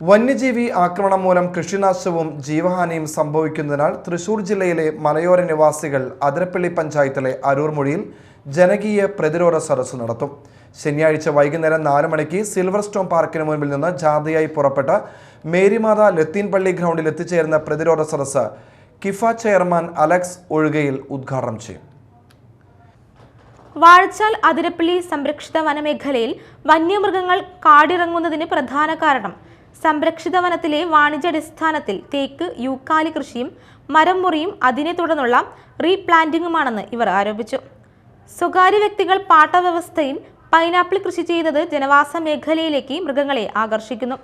വന്യജീവി ആക്രമണം മൂലം കൃഷിനാശവും ജീവഹാനിയും സംഭവിക്കുന്നതിനാൽ തൃശൂർ ജില്ലയിലെ മലയോര നിവാസികൾ അതിരപ്പള്ളി പഞ്ചായത്തിലെ അരൂർമൊഴിയിൽ ജനകീയ പ്രതിരോധ സദസ്സ് നടത്തും. ശനിയാഴ്ച വൈകുന്നേരം നാല് മണിക്ക് സിൽവർ സ്റ്റോൺ പാർക്കിന് മുൻപിൽ നിന്ന് ജാഥയായി പുറപ്പെട്ട മേരിമാത ലത്തീൻപള്ളി ഗ്രൗണ്ടിൽ എത്തിച്ചേരുന്ന പ്രതിരോധ സദസ്സ് കിഫ ചെയർമാൻ അലക്സ് ഒഴുകയിൽ ഉദ്ഘാടനം ചെയ്യും. വാഴച്ചാൽ അതിരപ്പള്ളി സംരക്ഷിത വനമേഖലയിൽ വന്യമൃഗങ്ങൾ കാടിറങ്ങുന്നതിന് പ്രധാന കാരണം. സംരക്ഷിത വനത്തിലെ വാണിജ്യാടിസ്ഥാനത്തിൽ തേക്ക് യൂക്കാലി കൃഷിയും മരം മുറിയും അതിനെ തുടർന്നുള്ള റീപ്ലാന്റിംഗുമാണെന്ന് ഇവർ ആരോപിച്ചു. സ്വകാര്യ വ്യക്തികൾ പാട്ടവ്യവസ്ഥയിൽ പൈനാപ്പിൾ കൃഷി ചെയ്യുന്നത് ജനവാസ മേഖലയിലേക്ക് മൃഗങ്ങളെ ആകർഷിക്കുന്നു.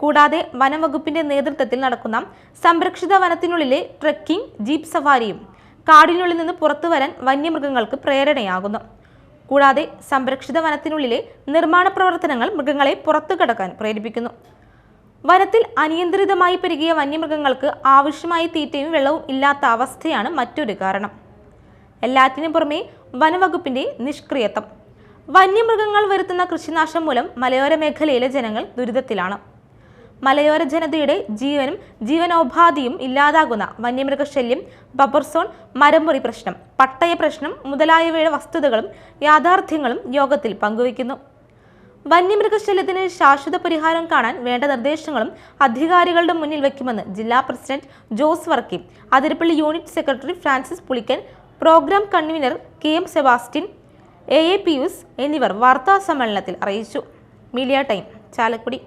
കൂടാതെ വനംവകുപ്പിന്റെ നേതൃത്വത്തിൽ നടക്കുന്ന സംരക്ഷിത വനത്തിനുള്ളിലെ ട്രെക്കിംഗ് ജീപ്പ് സവാരിയും കാടിനുള്ളിൽ നിന്ന് പുറത്തു വരാൻ വന്യമൃഗങ്ങൾക്ക് പ്രേരണയാകുന്നു. കൂടാതെ സംരക്ഷിത വനത്തിനുള്ളിലെ നിർമ്മാണ പ്രവർത്തനങ്ങൾ മൃഗങ്ങളെ പുറത്തു കടക്കാൻ പ്രേരിപ്പിക്കുന്നു. വനത്തിൽ അനിയന്ത്രിതമായി പെരുകിയ വന്യമൃഗങ്ങൾക്ക് ആവശ്യമായ തീറ്റയും വെള്ളവും ഇല്ലാത്ത അവസ്ഥയാണ് മറ്റൊരു കാരണം. എല്ലാറ്റിനും പുറമെ വനവകുപ്പിന്റെ നിഷ്ക്രിയത്വം. വന്യമൃഗങ്ങൾ വരുത്തുന്ന കൃഷിനാശം മൂലം മലയോര മേഖലയിലെ ജനങ്ങൾ ദുരിതത്തിലാണ്. മലയോര ജനതയുടെ ജീവനും ജീവനോപാധിയും ഇല്ലാതാകുന്ന വന്യമൃഗശല്യം ബബർ സോൺ മരമുറി പ്രശ്നം പട്ടയ പ്രശ്നം മുതലായവയുടെ വസ്തുതകളും യാഥാർത്ഥ്യങ്ങളും യോഗത്തിൽ പങ്കുവയ്ക്കുന്നു. വന്യമൃഗശല്യത്തിന് ശാശ്വത പരിഹാരം കാണാൻ വേണ്ട നിർദ്ദേശങ്ങളും അധികാരികളുടെ മുന്നിൽ വയ്ക്കുമെന്ന് ജില്ലാ president Jose Varkey Athirappilly unit secretary Francis Pulikkan programme convener K M Sebastian A A Pius എന്നിവർ വാർത്താ സമ്മേളനത്തിൽ അറിയിച്ചു. Media time Chalakudy.